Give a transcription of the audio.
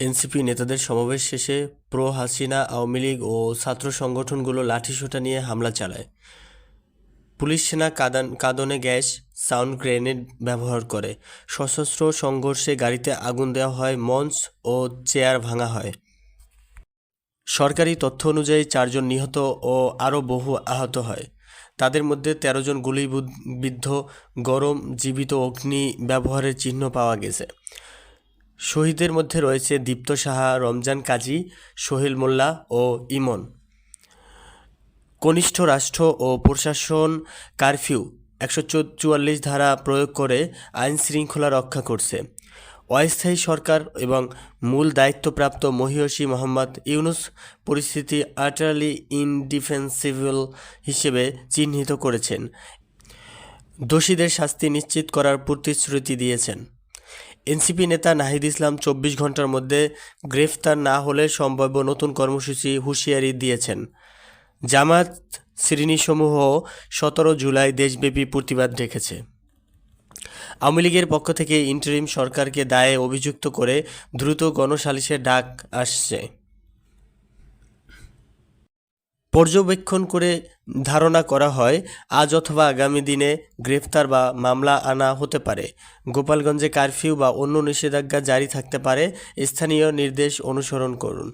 NCP নেতাদের সমাবেশ শেষে প্রো হাসিনা, আওয়ামী লীগ ও ছাত্র সংগঠনগুলো লাঠিসোঁটা নিয়ে হামলা চালায়। পুলিশ সেনা কাদান, কাঁদনে গ্যাস, সাউন্ড গ্রেনেড ব্যবহার করে। সশস্ত্র সংঘর্ষে গাড়িতে আগুন দেওয়া হয়, মঞ্চ ও চেয়ার ভাঙা হয়। সরকারি তথ্য অনুযায়ী চারজন নিহত ও আরও বহু আহত হয়। তাদের মধ্যে তেরো জন গুলিবিদ্ধ, গরম, জীবিত অগ্নি ব্যবহারের চিহ্ন পাওয়া গেছে। শহীদদের মধ্যে রয়েছে দীপ্ত সাহা, রমজান কাজী, সোহেল মোল্লা ও ইমন। কনিষ্ঠ রাষ্ট্র ও প্রশাসন কারফিউ একশো চুয়াল্লিশ ধারা প্রয়োগ করে আইন শৃঙ্খলা রক্ষা করছে। অস্থায়ী সরকার এবং মূল দায়িত্বপ্রাপ্ত মহিয়সী মোহাম্মদ ইউনুস পরিস্থিতি আটারলি ইনডিফেন্সিবল হিসেবে চিহ্নিত করেছেন। দোষীদের শাস্তি নিশ্চিত করার প্রতিশ্রুতি দিয়েছেন। এনসিপি নেতা নাহিদ ইসলাম চব্বিশ ঘণ্টার মধ্যে গ্রেফতার না হলে সম্ভাব্য নতুন কর্মসূচি হুঁশিয়ারি দিয়েছেন। জামাত শ্রেণীসমূহ সতেরো জুলাই দেশব্যাপী প্রতিবাদ রেখেছে। আওয়ামী লীগের পক্ষ থেকে ইন্টারিম সরকারকে দায়ে অভিযুক্ত করে দ্রুত গণসালিসের ডাক আসছে। পর্যবেক্ষণ করে ধারণা করা হয়, আজ অথবা আগামী দিনে গ্রেফতার বা মামলা আনা হতে পারে। গোপালগঞ্জে কারফিউ বা অন্য নিষেধাজ্ঞা জারি থাকতে পারে, স্থানীয় নির্দেশ অনুসরণ করুন।